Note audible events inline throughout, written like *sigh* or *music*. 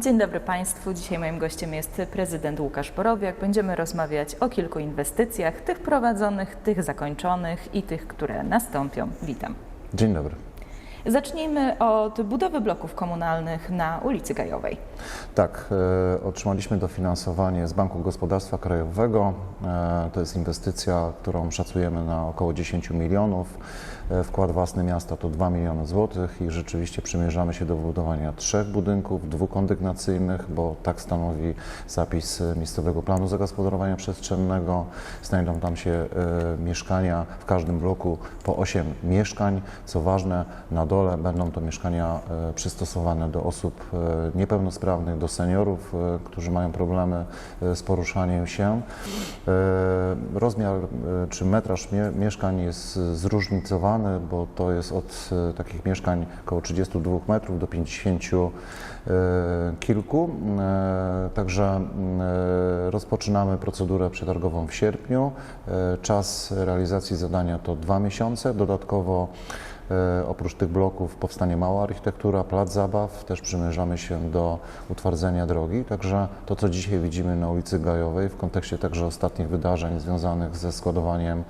Dzień dobry Państwu. Dzisiaj moim gościem jest prezydent Łukasz Borowiak. Będziemy rozmawiać o kilku inwestycjach, tych prowadzonych, tych zakończonych i tych, które nastąpią. Witam. Dzień dobry. Zacznijmy od budowy bloków komunalnych na ulicy Gajowej. Tak, e, otrzymaliśmy dofinansowanie z Banku Gospodarstwa Krajowego. E, to jest inwestycja, którą szacujemy na około 10 milionów. E, wkład własny miasta to 2 miliony złotych i rzeczywiście przymierzamy się do wybudowania trzech budynków, dwukondygnacyjnych, bo tak stanowi zapis e, miejscowego planu zagospodarowania przestrzennego. Znajdą tam się e, mieszkania w każdym bloku po 8 mieszkań. Co ważne, na dole będą to mieszkania przystosowane do osób niepełnosprawnych, do seniorów, którzy mają problemy z poruszaniem się. Rozmiar czy metraż mie- mieszkań jest zróżnicowany, bo to jest od e, takich mieszkań około 32 metrów do 50 e, kilku. E, Także mm, rozpoczynamy procedurę przetargową w sierpniu. Czas realizacji zadania to dwa miesiące. Dodatkowo Oprócz tych bloków powstanie mała architektura, plac zabaw, też przymierzamy się do utwardzenia drogi. Także to, co dzisiaj widzimy na ulicy Gajowej, w kontekście także ostatnich wydarzeń związanych ze składowaniem,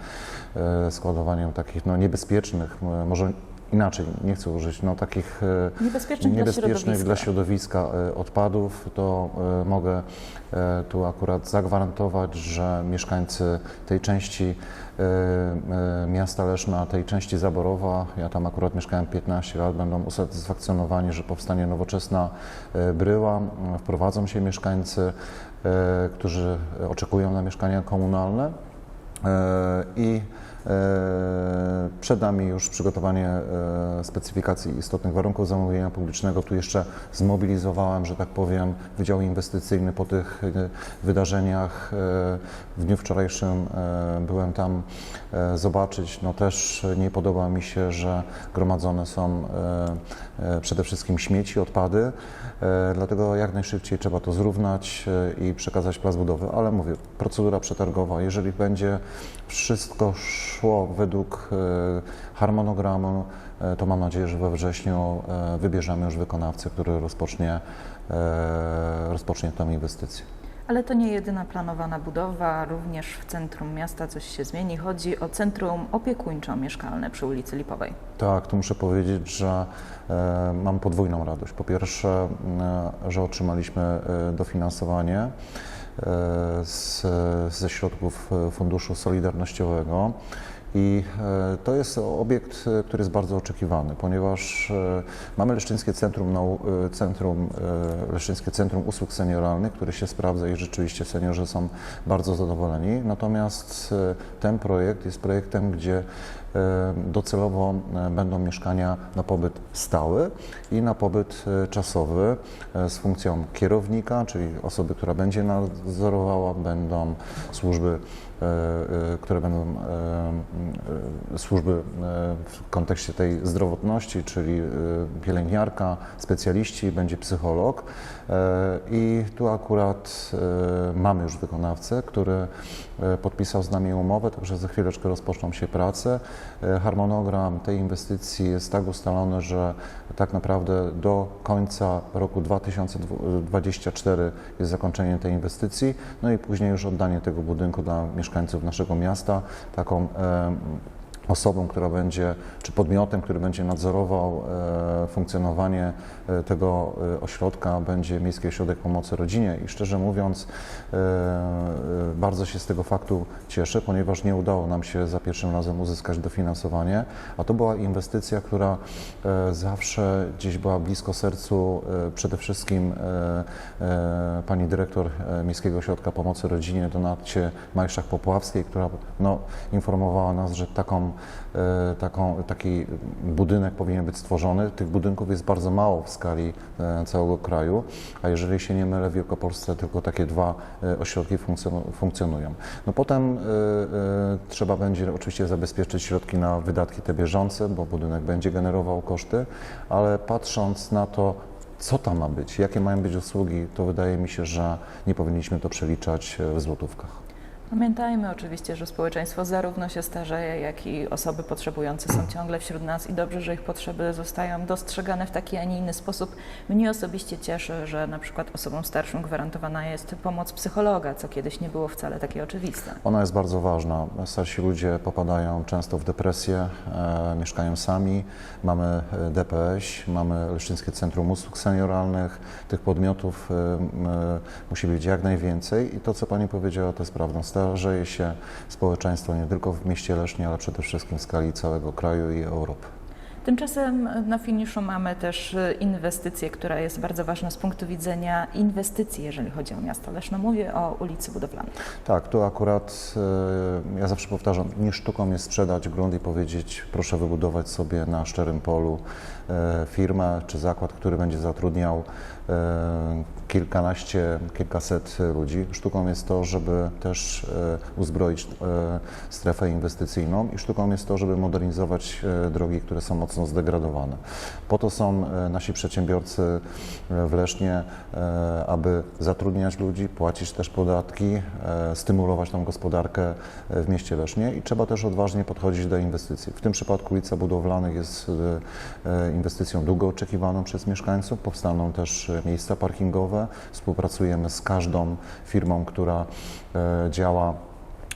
e, składowaniem takich no, niebezpiecznych, może inaczej, nie chcę użyć, no, takich e, Niebezpiecznych dla niebezpiecznych dla środowiska. środowiska e, odpadów, to e, mogę tu akurat zagwarantować, że mieszkańcy tej części miasta Leszna, tej części Zaborowa, ja tam akurat mieszkałem 15 lat, będą usatysfakcjonowani, że powstanie nowoczesna bryła. Wprowadzą się mieszkańcy, którzy oczekują na mieszkania komunalne. I przed nami już przygotowanie e, specyfikacji istotnych warunków zamówienia publicznego. Tu jeszcze zmobilizowałem, że tak powiem, Wydział Inwestycyjny po tych e, wydarzeniach. E, W dniu wczorajszym e, byłem tam e, zobaczyć. No też nie podoba mi się, że gromadzone są e, e, przede wszystkim śmieci, odpady. E, Dlatego jak najszybciej trzeba to zrównać e, i przekazać plac budowy. Ale mówię, procedura przetargowa, jeżeli będzie wszystko szło według e, harmonogramu, e, to mam nadzieję, że we wrześniu e, wybierzemy już wykonawcę, który rozpocznie, rozpocznie tę inwestycję. Ale to nie jedyna planowana budowa, również w centrum miasta coś się zmieni. Chodzi o centrum opiekuńczo-mieszkalne przy ulicy Lipowej. Tak, tu muszę powiedzieć, że e, mam podwójną radość. Po pierwsze, e, że otrzymaliśmy e, dofinansowanie z, ze środków e, Funduszu Solidarnościowego. I e, to jest obiekt, e, który jest bardzo oczekiwany, ponieważ e, mamy Leszczyńskie Centrum, Nau, e, Centrum, e, Leszczyńskie Centrum Usług Senioralnych, które się sprawdza i rzeczywiście seniorzy są bardzo zadowoleni. Natomiast e, ten projekt jest projektem, gdzie e, docelowo będą mieszkania na pobyt stały i na pobyt e, czasowy e, z funkcją kierownika, czyli osoby, która będzie nadzorowała, będą służby, e, które będą służby w kontekście tej zdrowotności, czyli pielęgniarka, specjaliści, będzie psycholog. I tu akurat mamy już wykonawcę, który podpisał z nami umowę, także za chwileczkę rozpoczną się prace. E, Harmonogram tej inwestycji jest tak ustalony, że tak naprawdę do końca roku 2024 jest zakończenie tej inwestycji, no i później już oddanie tego budynku dla mieszkańców naszego miasta. Taką osobą, która będzie, czy podmiotem, który będzie nadzorował e, funkcjonowanie e, tego e, ośrodka, będzie Miejski Ośrodek Pomocy Rodzinie. I szczerze mówiąc, bardzo się z tego faktu cieszę, ponieważ nie udało nam się za pierwszym razem uzyskać dofinansowanie, a to była inwestycja, która zawsze gdzieś była blisko sercu przede wszystkim pani dyrektor Miejskiego Ośrodka Pomocy Rodzinie, Donacie Majszach-Popławskiej, która no, informowała nas, że taką, taką, taki budynek powinien być stworzony. Tych budynków jest bardzo mało w skali e, całego kraju, a jeżeli się nie mylę, w Wielkopolsce tylko takie dwa e, ośrodki funkcjon- funkcjonują. No potem e, e, trzeba będzie oczywiście zabezpieczyć środki na wydatki te bieżące, bo budynek będzie generował koszty, ale patrząc na to, co tam ma być, jakie mają być usługi, to wydaje mi się, że nie powinniśmy to przeliczać e, w złotówkach. Pamiętajmy oczywiście, że społeczeństwo zarówno się starzeje, jak i osoby potrzebujące są ciągle wśród nas i dobrze, że ich potrzeby zostają dostrzegane w taki, a nie inny sposób. Mnie osobiście cieszy, że na przykład osobom starszym gwarantowana jest pomoc psychologa, co kiedyś nie było wcale takie oczywiste. Ona jest bardzo ważna. Starsi ludzie popadają często w depresję, e, mieszkają sami. Mamy e, DPS, mamy Leszczyńskie Centrum Usług Senioralnych. Tych podmiotów e, e, musi być jak najwięcej i to, co Pani powiedziała, to jest prawdą. Starzeje się społeczeństwo nie tylko w mieście Lesznie, ale przede wszystkim w skali całego kraju i Europy. Tymczasem na finiszu mamy też inwestycję, która jest bardzo ważna z punktu widzenia inwestycji, jeżeli chodzi o miasto Leszno. Mówię o ulicy Budowlanej. Tak, tu akurat e, ja zawsze powtarzam, nie sztuką jest sprzedać grunt i powiedzieć, proszę wybudować sobie na szczerym polu e, firmę czy zakład, który będzie zatrudniał kilkanaście, kilkaset ludzi. Sztuką jest to, żeby też e, uzbroić e, strefę inwestycyjną i sztuką jest to, żeby modernizować e, drogi, które są mocno zdegradowane. Po to są e, nasi przedsiębiorcy e, w Lesznie, e, aby zatrudniać ludzi, płacić też podatki, e, stymulować tą gospodarkę e, w mieście Lesznie i trzeba też odważnie podchodzić do inwestycji. W tym przypadku ulica Budowlanych jest e, e, inwestycją długo oczekiwaną przez mieszkańców. Powstaną też miejsca parkingowe. Współpracujemy z każdą firmą, która e, działa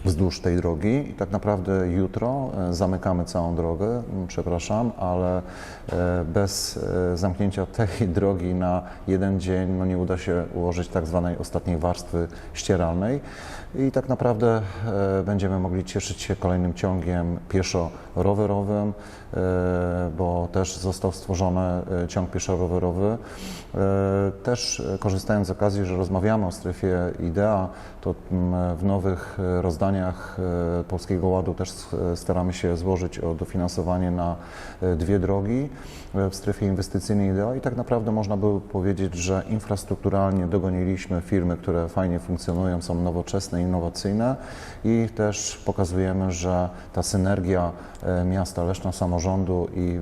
wzdłuż tej drogi. I tak naprawdę jutro e, zamykamy całą drogę, m, przepraszam, ale e, bez zamknięcia tej *laughs* drogi na jeden dzień no nie uda się ułożyć tak zwanej ostatniej warstwy ścieralnej i tak naprawdę e, będziemy mogli cieszyć się kolejnym ciągiem pieszo-rowerowym, e, bo też został stworzony e, ciąg pieszo-rowerowy. Też korzystając z okazji, że rozmawiamy o strefie IDEA, to mm, w nowych rozdaniach Polskiego Ładu też staramy się złożyć o dofinansowanie na dwie drogi w strefie inwestycyjnej IDEA i tak naprawdę można by powiedzieć, że infrastrukturalnie dogoniliśmy firmy, które fajnie funkcjonują, są nowoczesne, innowacyjne i też pokazujemy, że ta synergia e, miasta Leszna, samorządu i, y,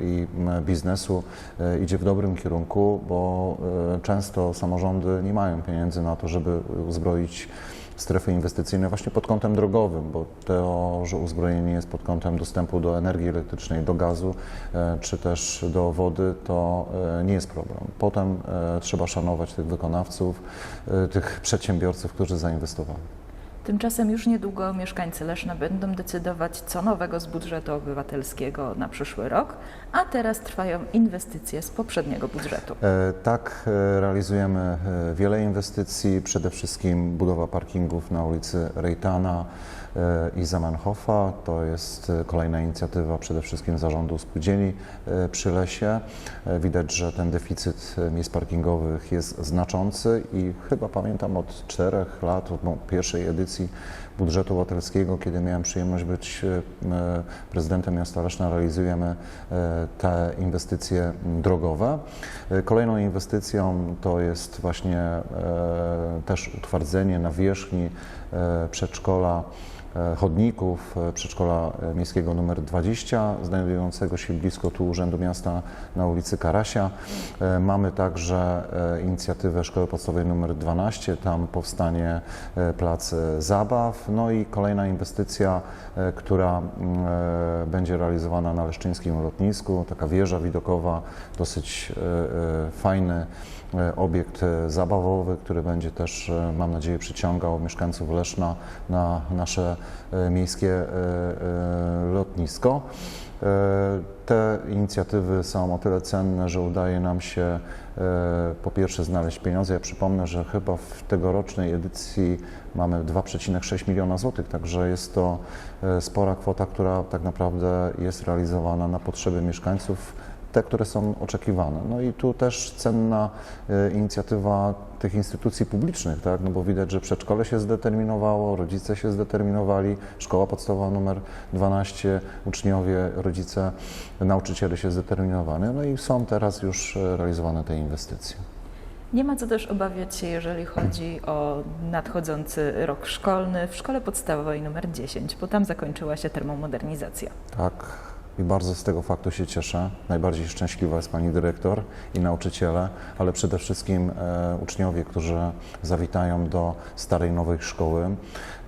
i biznesu e, idzie w dobrym kierunku, bo e, często samorządy nie mają pieniędzy na to, żeby uzbroić strefy inwestycyjne właśnie pod kątem drogowym, bo to, że uzbrojenie jest pod kątem dostępu do energii elektrycznej, do gazu e, czy też do wody, to e, nie jest problem. Potem e, trzeba szanować tych wykonawców, tych przedsiębiorców, którzy zainwestowali. Tymczasem już niedługo mieszkańcy Leszna będą decydować, co nowego z budżetu obywatelskiego na przyszły rok, a teraz trwają inwestycje z poprzedniego budżetu. E, Tak, e, realizujemy e, wiele inwestycji, przede wszystkim budowa parkingów na ulicy Rejtana i Zamenhofa. To jest kolejna inicjatywa przede wszystkim zarządu spółdzielni przy lesie. Widać, że ten deficyt miejsc parkingowych jest znaczący i chyba pamiętam od czterech lat, od pierwszej edycji budżetu obywatelskiego, kiedy miałem przyjemność być e, m, prezydentem miasta Leszna, realizujemy e, te inwestycje drogowe. E, Kolejną inwestycją to jest właśnie e, też utwardzenie nawierzchni e, przedszkola e, chodników e, przedszkola e, miejskiego numer 20, znajdującego się blisko tu Urzędu Miasta na ulicy Karasia. E, Mamy także e, inicjatywę Szkoły Podstawowej numer 12, tam powstanie e, plac e, zabaw. No i kolejna inwestycja, e, która e, będzie realizowana na Leszczyńskim lotnisku, taka wieża widokowa, dosyć e, e, fajny e, obiekt e, zabawowy, który będzie też, e, mam nadzieję, przyciągał mieszkańców Leszna na nasze e, miejskie e, e, lotnisko. E, Te inicjatywy są o tyle cenne, że udaje nam się e, po pierwsze znaleźć pieniądze. Ja przypomnę, że chyba w tegorocznej edycji mamy 2,6 miliona złotych, także jest to e, spora kwota, która tak naprawdę jest realizowana na potrzeby mieszkańców te, które są oczekiwane. No i tu też cenna e, inicjatywa tych instytucji publicznych, tak? no bo widać, że przedszkole się zdeterminowało, rodzice się zdeterminowali, szkoła podstawowa numer 12, uczniowie, rodzice, nauczyciele się zdeterminowali, no i są teraz już e, realizowane te inwestycje. Nie ma co też obawiać się, jeżeli chodzi o nadchodzący rok szkolny w szkole podstawowej numer 10, bo tam zakończyła się termomodernizacja. Tak, i bardzo z tego faktu się cieszę. Najbardziej szczęśliwa jest pani dyrektor i nauczyciele, ale przede wszystkim e, uczniowie, którzy zawitają do starej, nowej szkoły.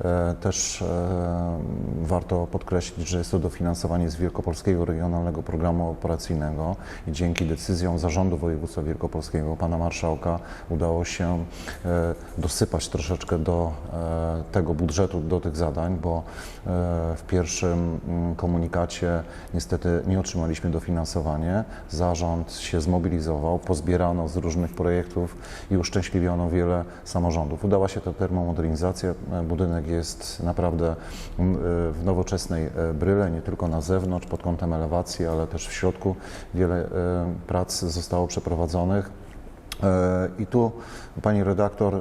E, też e, warto podkreślić, że jest to dofinansowanie z Wielkopolskiego Regionalnego Programu Operacyjnego i dzięki decyzjom Zarządu Województwa Wielkopolskiego, pana marszałka, udało się e, dosypać troszeczkę do e, tego budżetu, do tych zadań, bo e, w pierwszym mm, komunikacie niestety nie otrzymaliśmy dofinansowanie. Zarząd się zmobilizował, pozbierano z różnych projektów i uszczęśliwiono wiele samorządów. Udała się ta termomodernizacja. Budynek jest naprawdę mm, e, w nowoczesnej e, bryle, nie tylko na zewnątrz pod kątem elewacji, ale też w środku. Wiele e, prac zostało przeprowadzonych. E, I tu, pani redaktor, e,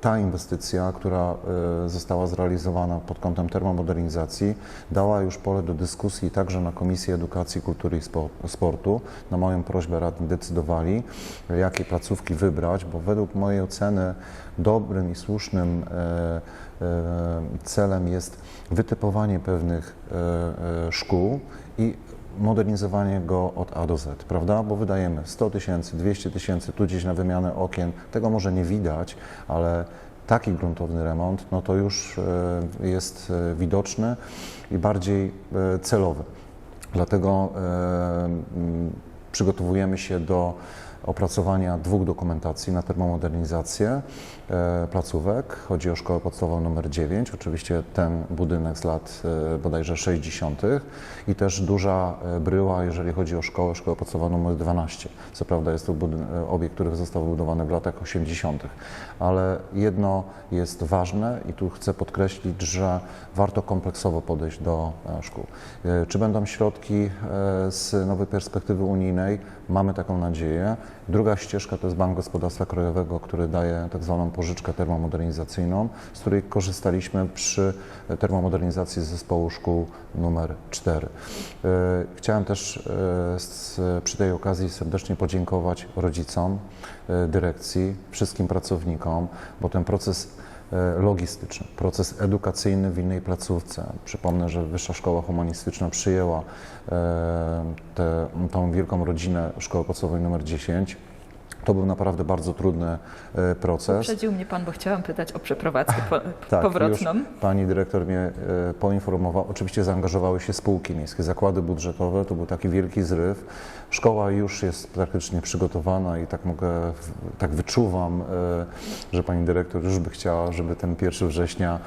ta inwestycja, która e, została zrealizowana pod kątem termomodernizacji, dała już pole do dyskusji także na Komisji Edukacji, Kultury i Spo- Sportu. Na moją prośbę radni decydowali, jakie placówki wybrać, bo według mojej oceny dobrym i słusznym celem jest wytypowanie pewnych szkół i modernizowanie go od A do Z, prawda? Bo wydajemy 100 tysięcy, 200 tysięcy, tu gdzieś na wymianę okien, tego może nie widać, ale taki gruntowny remont, no to już e, jest e, widoczny i bardziej e, celowy. Dlatego przygotowujemy się do opracowania dwóch dokumentacji na termomodernizację e, placówek. Chodzi o szkołę podstawową nr 9, oczywiście ten budynek z lat e, bodajże 60. i też duża e, bryła, jeżeli chodzi o szkołę, szkołę podstawową nr 12. Co prawda jest to obiekt, który został wybudowany w latach 80., ale jedno jest ważne i tu chcę podkreślić, że warto kompleksowo podejść do szkół. Czy będą środki z nowej perspektywy unijnej? Mamy taką nadzieję. Druga ścieżka to jest Bank Gospodarstwa Krajowego, który daje tak zwaną pożyczkę termomodernizacyjną, z której korzystaliśmy przy termomodernizacji zespołu szkół numer 4. E, Chciałem też e, przy tej okazji serdecznie podziękować rodzicom, e, dyrekcji, wszystkim pracownikom, bo ten proces e, logistyczny, proces edukacyjny w innej placówce. Przypomnę, że Wyższa Szkoła Humanistyczna przyjęła e, tę wielką rodzinę Szkoły Podstawowej nr 10. To był naprawdę bardzo trudny e, proces. Uprzedził mnie Pan, bo chciałam pytać o przeprowadzkę po, *laughs* Tak, powrotną. Już pani dyrektor mnie e, poinformowała. Oczywiście zaangażowały się spółki miejskie, zakłady budżetowe. To był taki wielki zryw. Szkoła już jest praktycznie przygotowana i tak mogę, tak wyczuwam, e, że pani dyrektor już by chciała, żeby ten 1 września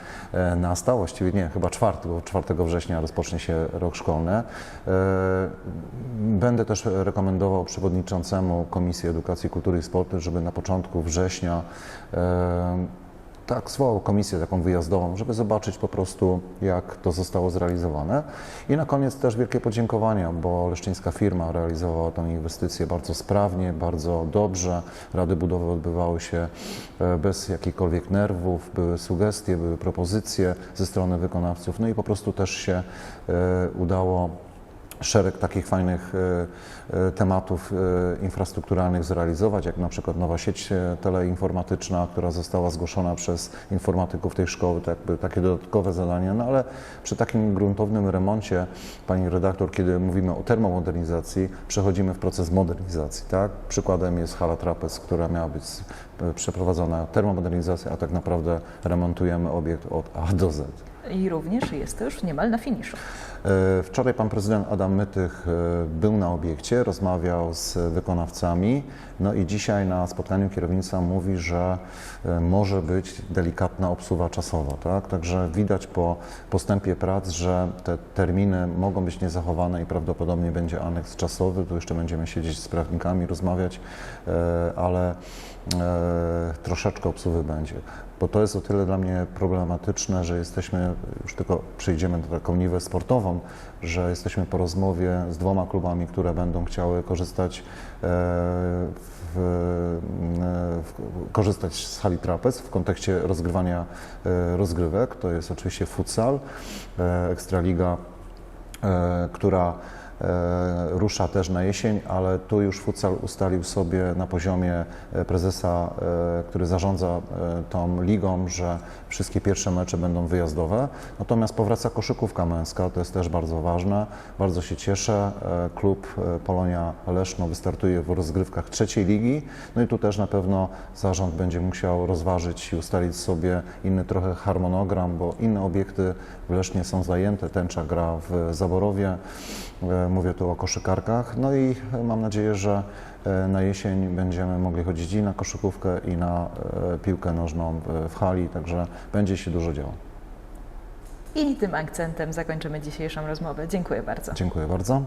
nastał. Właściwie nie, chyba 4, bo 4 września rozpocznie się rok szkolny. Będę też rekomendował przewodniczącemu Komisji Edukacji, Kultury i Sportu, żeby na początku września e, tak, zwołał komisję taką wyjazdową, żeby zobaczyć po prostu, jak to zostało zrealizowane. I na koniec też wielkie podziękowania, bo leszczyńska firma realizowała tę inwestycję bardzo sprawnie, bardzo dobrze. Rady budowy odbywały się e, bez jakichkolwiek nerwów, były sugestie, były propozycje ze strony wykonawców, no i po prostu też się e, udało szereg takich fajnych e, e, tematów e, infrastrukturalnych zrealizować, jak na przykład nowa sieć teleinformatyczna, która została zgłoszona przez informatyków tej szkoły, to jakby takie dodatkowe zadania, no ale przy takim gruntownym remoncie, pani redaktor, kiedy mówimy o termomodernizacji, przechodzimy w proces modernizacji, tak? Przykładem jest hala trapez, która miała być przeprowadzona termomodernizacja, a tak naprawdę remontujemy obiekt od A do Z. I również jest już niemal na finiszu. E, Wczoraj pan prezydent Adam Mytych e, był na obiekcie, rozmawiał z wykonawcami, no i dzisiaj na spotkaniu kierownictwa mówi, że e, może być delikatna obsuwa czasowa, tak? Także widać po postępie prac, że te terminy mogą być niezachowane i prawdopodobnie będzie aneks czasowy, tu jeszcze będziemy siedzieć z prawnikami, rozmawiać, ale troszeczkę obsuwy będzie. Bo to jest o tyle dla mnie problematyczne, że jesteśmy, już tylko przejdziemy na taką niwę sportową, że jesteśmy po rozmowie z dwoma klubami, które będą chciały korzystać, e, w, e, w, korzystać z hali trapez w kontekście rozgrywania e, rozgrywek. To jest oczywiście futsal, Ekstraliga, która rusza też na jesień, ale tu już futsal ustalił sobie na poziomie e, prezesa, e, który zarządza e, tą ligą, że wszystkie pierwsze mecze będą wyjazdowe. Natomiast powraca koszykówka męska, to jest też bardzo ważne. Bardzo się cieszę. E, Klub e, Polonia Leszno wystartuje w rozgrywkach trzeciej ligi. No i tu też na pewno zarząd będzie musiał rozważyć i ustalić sobie inny trochę harmonogram, bo inne obiekty w Lesznie są zajęte. Tęcza gra w Zaborowie. Mówię tu o koszykarkach. No i mam nadzieję, że e, na jesień będziemy mogli chodzić i na koszykówkę, i na e, piłkę nożną w- w hali, także będzie się dużo działo. I tym akcentem zakończymy dzisiejszą rozmowę. Dziękuję bardzo. Dziękuję bardzo.